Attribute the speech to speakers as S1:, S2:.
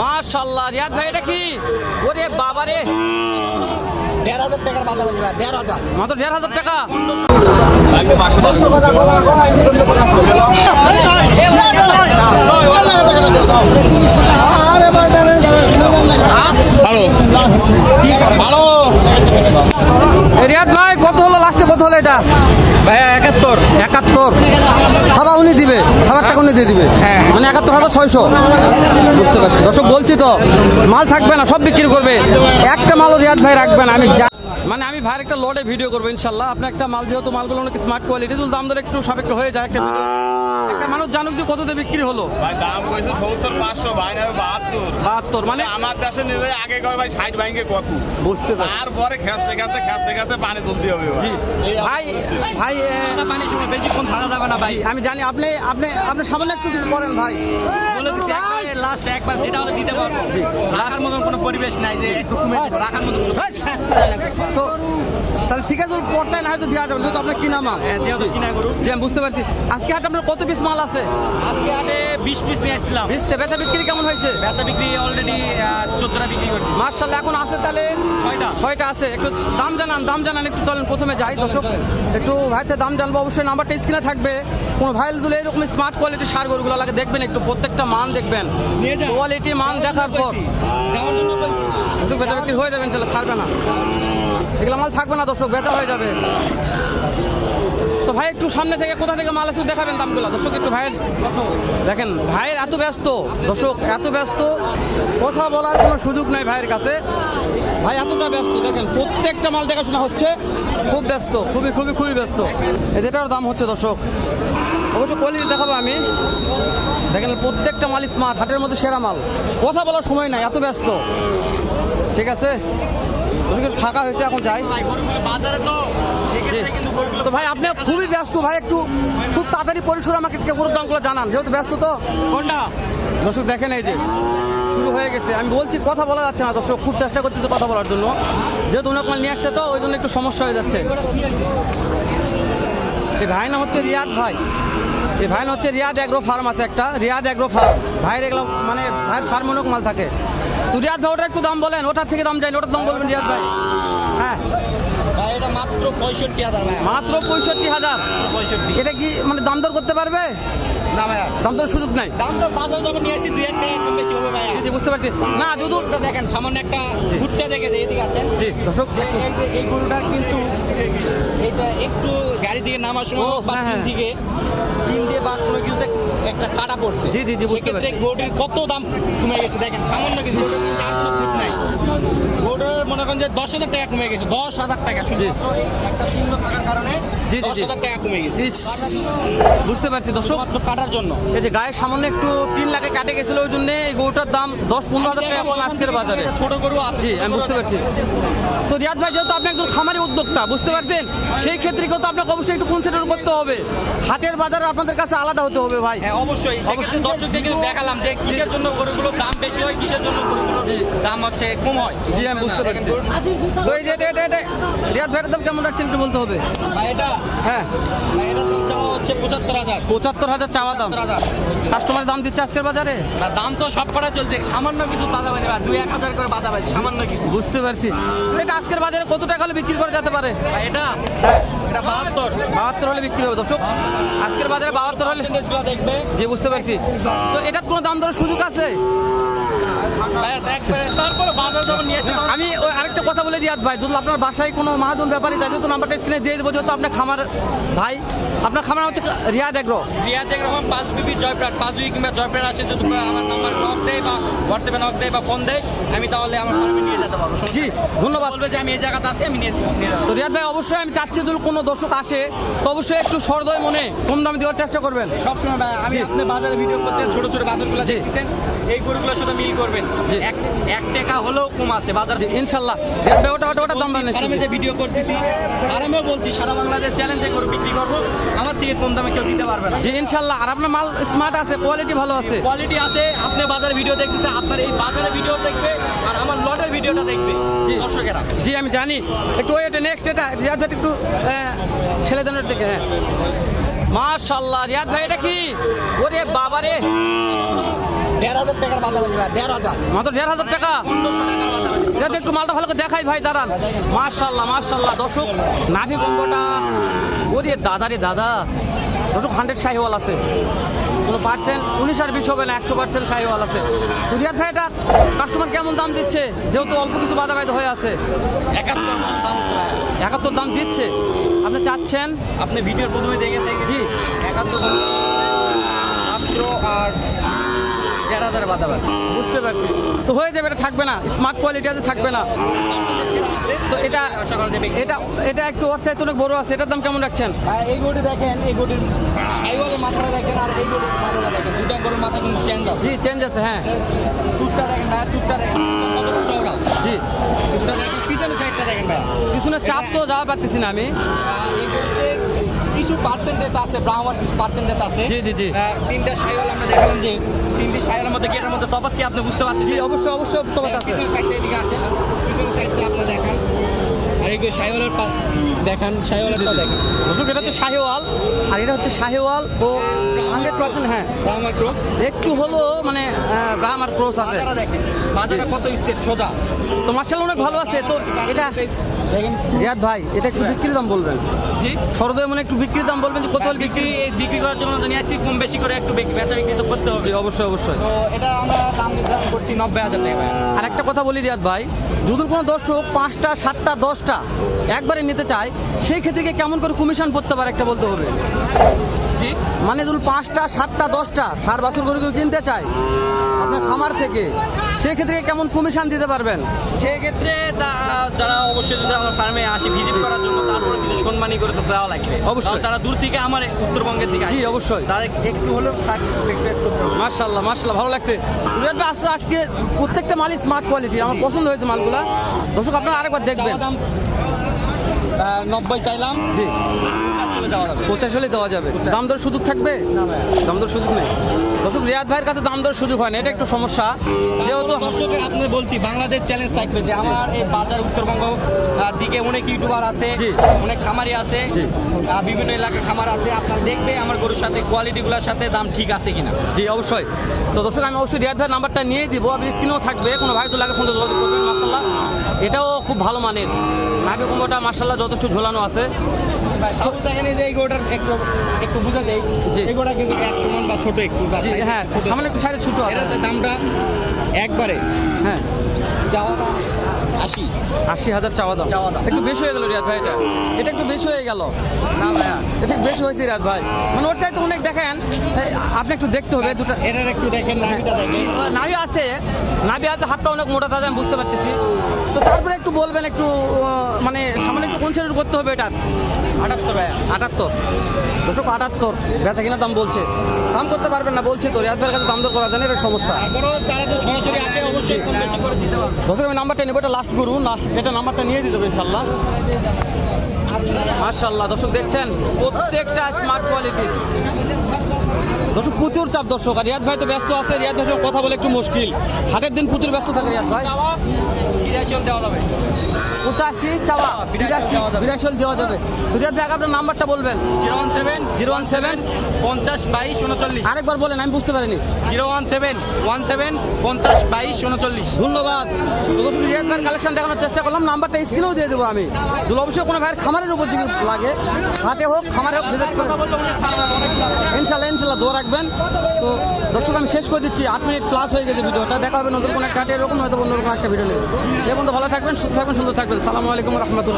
S1: মাশাল্লাহ রিয়াদ ভাই এটা কি? ওরে বাবা রে
S2: দেড় হাজার
S1: মাত্র দেড় টাকা? রিয়াদ ভাই কত হলো? লাস্টে কত হলো এটা?
S2: ভাই একাত্তর।
S1: একাত্তর। সাদা উনি দিবে সাদা টাকা উনি দিয়ে দিবে।
S2: হ্যাঁ।
S1: মানে একাত্তর হাজার ছয়শো। বুঝতে পারছি। দর্শক বলছি তো মাল থাকবে না সব বিক্রি করবে। একটা মালও রিয়াদ ভাই রাখবে না আমি যা- মানে আমি ভাই একটা লটে ভিডিও করব ইনশাল্লাহ। আপনার একটা মাল যেহেতু মালগুলো অনেক স্মার্ট কোয়ালিটি দাম দর একটু সাপেক্ষ হয়ে যায় একটা ভিডিও একটা মানুষ জানুক যে কততে বিক্রি হলো।
S3: ভাই দাম কইছে সত্তর পাঁচশো ভাই নেবে বাহাত্তর।
S1: বাহাত্তর মানে
S3: আমার দেশে নিজে আগে কয় ভাই ষাট ভাইকে কত?
S1: বুঝতে পারছি।
S3: তারপরে খেসতে খেসতে খেসতে খেসতে পানি তুলতে হবে
S1: জি। ভাই ভাই এ,
S2: পানির সময় বেশিক্ষণ থাকা যাবে না ভাই।
S1: আমি জানি আপনি আপনি আপনি সামান্য একটু কিছু করেন ভাই।
S2: বলে দিচ্ছি একবারে লাস্ট একবার যেটা হলে দিতে পারব। রাখার মতন কোনো পরিবেশ নাই যে একটু রাখার মতন
S1: তো তাহলে ঠিক আছে পর্দায় না হয়তো দেওয়া যাবে যেহেতু আপনার কিনা মাল।
S2: হ্যাঁ, যেহেতু কিনা গরু।
S1: জি আমি বুঝতে পারছি। আজকে হাটে আপনার কত পিস মাল আছে?
S2: আজকে হাটে বিশ পিস নিয়ে আসছিলাম।
S1: বিশটা। বেচা বিক্রি কেমন হয়েছে?
S2: বেচা বিক্রি অলরেডি চোদ্দটা বিক্রি করছি।
S1: মার্শাল এখন আছে তাহলে?
S2: ছয়টা।
S1: ছয়টা আছে। একটু দাম জানান দাম জানান একটু চলেন প্রথমে যাই দর্শক। একটু ভাইতে দাম জানব অবশ্যই নাম্বারটা স্ক্রিনে থাকবে। কোনো ভাইল দুলে এরকম স্মার্ট কোয়ালিটি সার গরুগুলো লাগে দেখবেন একটু প্রত্যেকটা মান দেখবেন। কোয়ালিটি মান দেখার পর। দর্শক বেচা বিক্রি হয়ে যাবে ইনশাল্লাহ ছাড়বে না। এগুলো মাল থাকবে না দর্শক বেচা হয়ে যাবে। তো ভাই একটু সামনে থেকে কোথা থেকে মাল আছে দেখাবেন দামগুলো। দর্শক একটু ভাইয়ের দেখেন ভাইয়ের এত ব্যস্ত। দর্শক এত ব্যস্ত। কথা বলার কোনো সুযোগ নাই ভাইয়ের কাছে। ভাই এতটা ব্যস্ত। দেখেন প্রত্যেকটা মাল দেখাশোনা হচ্ছে। খুব ব্যস্ত খুবই খুবই খুবই ব্যস্ত। এই যেটার দাম হচ্ছে দর্শক অবশ্য কোয়ালিটি দেখাবো আমি। দেখেন প্রত্যেকটা মাল স্মার্ট হাটের মধ্যে সেরা মাল। কথা বলার সময় নাই এত ব্যস্ত। ঠিক আছে? ফাঁকা হয়েছে এখন যাই।
S2: তো
S1: ভাই আপনি খুবই ব্যস্ত ভাই একটু খুব তাড়াতাড়ি পরিসরে আমাকে গরুর দামগুলো জানান যেহেতু ব্যস্ত তো।
S2: কোনটা?
S1: দর্শক দেখেন এই যে শুরু হয়ে গেছে। আমি বলছি কথা বলা যাচ্ছে না দর্শক খুব চেষ্টা করতেছে কথা বলার জন্য। যেহেতু অনেক মাল নিয়ে আসছে তো ওই জন্য একটু সমস্যা হয়ে যাচ্ছে। ভাই নাম হচ্ছে রিয়াদ ভাই। এই ভাই নাম হচ্ছে রিয়াদ অ্যাগ্রো ফার্ম আছে একটা। Riyad agro farm. ভাইয়ের এগুলো মানে ভাইয়ের ফার্ম অনেক মাল থাকে। তো রিয়াদ ভাই ওটা একটু দাম বলেন ওটার থেকে দাম যাই ওটার দাম বলবেন রিয়াদ ভাই। হ্যাঁ।
S2: ভাই এটা মাত্র পঁয়ষট্টি হাজার
S1: মাত্র পঁয়ষট্টি হাজার? এটা কি মানে দাম দর করতে পারবে?
S2: না ভাই
S1: দাম দর সুযোগ নাই।
S2: দাম তো বাজার যখন নিয়ে আসি দুই এক টাকা বেশি হবে
S1: জি বুঝতে পারছি। না
S2: দেখেন সামান্য একটা ভুট্টা দেখে এদিকে আসেন।
S1: জি দর্শক।
S2: এই গরুটার কিন্তু এটা একটু গাড়ি থেকে নামার সময় বা
S1: হ্যাঁ,
S2: তিন
S1: হ্যাঁ।
S2: তিন দিয়ে বা কোনো কিছুতে একটা কাটা পড়ছে
S1: জি, জি, জি, বুঝতে পারছি।
S2: গরুটির কত দাম কমে গেছে দেখেন সামান্য কিন্তু ঠিক নাই গরুটার মনে করেন যে দশ হাজার টাকা কমে গেছে দশ হাজার টাকা শুধু একটা চিহ্ন থাকার কারণে
S1: জি, জি,
S2: টাকা কমে গেছে।
S1: বুঝতে পারছি দর্শক।
S2: কাটার জন্য।
S1: এই যে গায়ে সামান্য একটু তিন লাখে কাটে গেছিল ওই জন্য এই গরুটার দাম দশ পনেরো হাজার টাকা পান আজকের বাজারে।
S2: ছোট গরু আছে
S1: আমি বুঝতে। পারছি। তো রিয়াদ ভাই যেহেতু আপনি একজন খামারি উদ্যোক্তা বুঝতে পারছেন? সেই ক্ষেত্রে কিন্তু আপনাকে অবশ্যই একটু কনসিডার করতে হবে। হাটের বাজারে আপনাদের কাছে আলাদা হতে হবে ভাই।
S2: হ্যাঁ অবশ্যই। সেক্ষেত্রে দর্শকদের কিন্তু দেখালাম যে কিসের জন্য গরুগুলোর দাম বেশি হয় কিসের জন্য গরুগুলোর দাম হচ্ছে কম হয়।
S1: জি আমি বুঝতে পারছি। রিয়াদ ভাইয়ের দাম কেমন রাখছেন একটু বলতে হবে?
S2: ভাই এটা
S1: হ্যাঁ
S2: ভাই এটার দাম চাওয়া হচ্ছে পঁচাত্তর হাজার।
S1: পঁচাত্তর হাজার চাওয়া দাম। কাস্টমার দাম দিচ্ছে আজকের বাজারে?
S2: দাম তো সব চলছে। সামান্য কিছু বাধা বাজে দুই এক হাজার করে বাধা বাজে সামান্য কিছু।
S1: বুঝতে পারছি। এটা আজকের বাজারে কত টাকা হলে বিক্রি করা যেতে পারে?
S2: এটা এটা বাহাত্তর।
S1: বাহাত্তর হলে বিক্রি হবে দর্শক। আজকের বাজারে বাহাত্তর হলে
S2: দেখবে।
S1: জি বুঝতে পারছি। তো এটার কোনো দাম দরের সুযোগ আছে? আমি ওই আরেকটা কথা বলে রিয়াদ ভাই যদি আপনার বাসায় কোনো মাহাজন ব্যাপারী যায় যেহেতু নাম্বারটা স্ক্রিনে দিয়ে দেবো যেহেতু আপনার খামার ভাই আপনার খামার হচ্ছে রিয়াদ এগ্রো।
S2: রিয়াদ এরকম পাঁচ বিবি জয়প্রাট পাঁচ বিবি কিংবা জয়প্রাট আসে যদি আমার নাম্বার নক দেয় বা হোয়াটসঅ্যাপে নক দেয় বা ফোন দেয় আমি তাহলে আমার ফার্মে নিয়ে যেতে পারব।
S1: জি ধন্যবাদ।
S2: বলবে যে আমি এই জায়গাতে আসি আমি নিয়ে
S1: তো রিয়াদ ভাই অবশ্যই আমি চাচ্ছি যদি কোনো দর্শক আসে তো অবশ্যই একটু সরদয় মনে কম দামে দেওয়ার চেষ্টা করবেন।
S2: সবসময় ভাই, আমি আপনি বাজারে ভিডিও করতে ছোট ছোট বাজারগুলো। দেখছেন? এই গরুগুলোর সাথে মিল করবেন। এক এক টাকা হলেও কম আছে বাজার
S1: ইনশাল্লাহ। ওটা ওটা ওটা দাম
S2: আরামে যে ভিডিও করতেছি আরামেও বলছি সারা বাংলাদেশ চ্যালেঞ্জে গরু বিক্রি করব। আমার থেকে কম দামে কেউ দিতে পারবে না।
S1: জি ইনশাল্লাহ। আর আপনার মাল স্মার্ট আছে কোয়ালিটি ভালো আছে।
S2: কোয়ালিটি আছে আপনি বাজারে ভিডিও দেখতেছেন আপনার এই বাজারে ভিডিও দেখবে আর আমার লটের ভিডিওটা দেখবে
S1: জি।
S2: দর্শকেরা।
S1: জি আমি জানি। একটু ওই এটা নেক্সট এটা রিয়াদ ভাই একটু ঠেলে দেন দিকে হ্যাঁ। মাশাল্লাহ রিয়াদ ভাই এটা কি? ওরে বাবা রে
S2: দেড় হাজার টাকার বাজাবাজি দেড় হাজার।
S1: মাত্র দেড় হাজার টাকা? এটা একটু মালটা ভালো করে দেখাই ভাই দাঁড়ান। মার্শাল্লাহ মার্শাল্লাহ দর্শক নাভি ওরে দাদা রে দাদা। দর্শক হান্ড্রেড শাহিওয়াল আছে। কোনো পার্সেন্ট উনিশ আর বিশ হবে না একশো পার্সেন্ট শাহিওয়াল আছে। ভাই এটা কাস্টমার কেমন দাম দিচ্ছে? যেহেতু অল্প কিছু বাধা বাইদ হয়ে আছে।
S2: একাত্তর দাম
S1: দিচ্ছে। আপনি চাচ্ছেন?
S2: আপনি ভিডিওর প্রথমে দেখেছেন
S1: জি।
S2: একাত্তর মাত্র আর দেড় হাজার বাজাবাজি
S1: বুঝতে পারছি। তো হয়ে যাবে এটা থাকবে না। স্মার্ট কোয়ালিটি আছে থাকবে না। তো এটা এটা এটা একটু চাইতে অনেক বড় আছে। এটার দাম কেমন রাখছেন?
S2: এই গরুটি দেখেন এই গরুটির সাইওয়ালের মাথাটা দেখেন আর এই গরুর মাথাটা দেখেন। দুটা গরুর মাথা কিন্তু চেঞ্জ আছে।
S1: জি চেঞ্জ আছে হ্যাঁ।
S2: চুটটা দেখেন ভাই চুটটা দেখেন। কতটা চওড়া।
S1: জি।
S2: চুটটা দেখেন পিছনের সাইডটা দেখেন ভাই।
S1: পিছনে চাপ তো যাওয়া পারতেছি না আমি।
S2: কিছু পার্সেন্টেজ আছে ব্রাহ্মণ কিছু পার্সেন্টেজ আছে।
S1: জি জি জি।
S2: তিনটা সাইওয়াল আমরা দেখলাম যে তিনটি সাইয়ের মধ্যে গেটের মধ্যে তফাৎ কি আপনি বুঝতে
S1: পারছেন
S2: পারতেছেন
S1: অবশ্যই অবশ্যই তফাৎ আছে।
S2: পিছনের সাইডটা এদিকে আছে। পিছনের সাইডটা আপনার দেখান। আর এই সাইওয়ালের দেখান
S1: এটা হচ্ছে শাহিওয়াল আর এটা হচ্ছে শাহিওয়াল ও হান্ড্রেড পার্সেন্ট হ্যাঁ। একটু হলো মানে ব্রাহ্ম আর ক্রোস আছে।
S2: বাজারটা কত স্টেট সোজা।
S1: তো মার্শাল অনেক ভালো আছে তো এটা রিয়াদ ভাই এটা একটু বিক্রির দাম বলবেন।
S2: জি।
S1: সরদয় মানে একটু বিক্রির দাম বলবেন যে কত হলে বিক্রি
S2: বিক্রি? এই বিক্রি করার জন্য তো নিয়ে আসছি কম বেশি করে একটু বেচা বিক্রি তো করতে হবে।
S1: অবশ্যই অবশ্যই।
S2: তো এটা আমরা দাম নির্ধারণ করছি নব্বই হাজার টাকা।
S1: আর একটা কথা বলি রিয়াদ ভাই যদি কোনো দর্শক পাঁচটা সাতটা দশটা একবারে নিতে চায় সেই ক্ষেত্রে কেমন করে কমিশন পড়তে পারে একটা বলতে হবে?
S2: জি।
S1: মানে ধরুন পাঁচটা সাতটা দশটা সার বছর করে কেউ কিনতে চায় আপনার খামার থেকে সেক্ষেত্রে কেমন কমিশন দিতে পারবেন?
S2: সেক্ষেত্রে যারা যদি আমার ফার্মে আসি ভিজিট করার জন্য তারপরে কিছু সম্মানী করে তো দেওয়া লাগবে।
S1: অবশ্যই।
S2: তারা দূর থেকে আমার উত্তরবঙ্গের দিকে
S1: জি অবশ্যই।
S2: তারা একটু হলেও সাকসেস করতে
S1: মার্শাল্লাহ মার্শাল্লাহ ভালো লাগছে। আসলে আজকে প্রত্যেকটা মালই স্মার্ট কোয়ালিটি আমার পছন্দ হয়েছে মালগুলা। দর্শক আপনারা আরেকবার দেখবেন।
S2: নব্বই চাইলাম।
S1: জি।
S2: যাওয়া
S1: হলে দেওয়া যাবে। দাম দর সুযোগ থাকবে? দাম দর সুযোগ নেই। দর্শক রিয়াদ ভাইয়ের কাছে দাম দর সুযোগ হয় না এটা একটু সমস্যা। যেহেতু
S2: দর্শক আপনি বলছি বাংলাদেশ চ্যালেঞ্জ থাকবে যে আমার এই বাজার উত্তরবঙ্গ দিকে অনেক ইউটিউবার আছে। অনেক খামারি আছে। বিভিন্ন এলাকার খামার আছে আপনার দেখবে আমার গরুর সাথে কোয়ালিটিগুলোর সাথে দাম ঠিক আছে কিনা।
S1: জি অবশ্যই। তো দর্শক আমি অবশ্যই রিয়াদ ভাইয়ের নাম্বারটা নিয়ে দিব। আপনি স্ক্রিনেও থাকবে কোনো ভাই তো লাগে ফোন যোগাযোগ করবেন মার্শাল্লাহ এটাও খুব ভালো মানের। নাভি কুম্ভটা মার্শাল্লাহ যথেষ্ট ঝোলানো আছে।
S2: একটু একটু বুঝা
S1: যায়।
S2: এই গোটা কিন্তু একশো মন বা ছোট একটু
S1: হ্যাঁ একটু সাইডে ছোটো
S2: দামটা একবারে
S1: হ্যাঁ।
S2: যাওয়া আশি।
S1: আশি হাজার চাওয়া দাম। একটু বেশি হয়ে গেল রিয়াদ ভাই এটা। এটা একটু বেশি হয়ে গেল। না ভাইয়া এটা একটু বেশি হয়েছে রিয়াদ ভাই। মানে ওর চাইতে অনেক দেখেন আপনি একটু দেখতে হবে দুটো
S2: এটার একটু দেখেন নাভিটা দেখেন।
S1: নাভি আছে। নাভি আছে হাতটা অনেক মোটা আমি বুঝতে পারতেছি। তো তারপরে একটু বলবেন একটু মানে সামনে একটু কোন কনসিডার করতে হবে এটা।
S2: আটাত্তর ভাইয়া।
S1: আটাত্তর। দুশো আটাত্তর। বেচা কিনা দাম বলছে। দাম করতে পারবেন না বলছি তো। রিয়াদ ভাইয়ের কাছে দাম দর করা যায় না এটা সমস্যা।
S2: তারা তো সরাসরি আসে অবশ্যই বেশি করে দিতে পারবে।
S1: দর্শক আমি নাম্বারটা নেব এটা লাস্ট করুন না এটা নাম্বারটা নিয়ে দিতে হবে ইনশাল্লাহ মার্শাল্লাহ দর্শক দেখছেন, প্রত্যেকটা স্মার্ট কোয়ালিটি দর্শক, প্রচুর চাপ দর্শক, আর রিয়াদ ভাই তো ব্যস্ত আছে, রিয়াদ ভাই কথা বলে একটু মুশকিল। হাটের দিন প্রচুর ব্যস্ত থাকে রিয়াদ ভাই।
S2: চাওয়া বিরাশি দেওয়া যাবে।
S1: পঁচাশি চাওয়া বিরাশি
S2: দেওয়া যাবে।
S1: বিরাশি দেওয়া যাবে। তো রিয়াদ ভাই আপনার নাম্বারটা বলবেন।
S2: Zero one seven
S1: zero one seven
S2: পঞ্চাশ বাইশ উনচল্লিশ।
S1: আরেকবার বলেন আমি বুঝতে পারিনি।
S2: Zero one seven one seven পঞ্চাশ বাইশ উনচল্লিশ।
S1: ধন্যবাদ। রিয়াদ ভাইয়ের কালেকশন দেখানোর চেষ্টা করলাম নাম্বারটা স্ক্রিনেও দিয়ে দেবো আমি। দুল অবশ্যই কোনো ভাইয়ের খামারের উপর যদি লাগে হাটে হোক খামারে হোক ভিজিট করে ইনশাল্লাহ ইনশাল্লাহ দোয়া রাখবেন। তো দর্শক আমি শেষ করে দিচ্ছি। আট মিনিট প্লাস হয়ে গেছে ভিডিওটা। দেখা হবে নতুন কোনো একটা হাটে এরকম হয়তো অন্য কোনো একটা ভিডিও নেই বন্ধু ভালো থাকবেন সুস্থ থাকবেন সুন্দর থাকবেন। সালামু আলাইকুম রহমতুল্লাহ।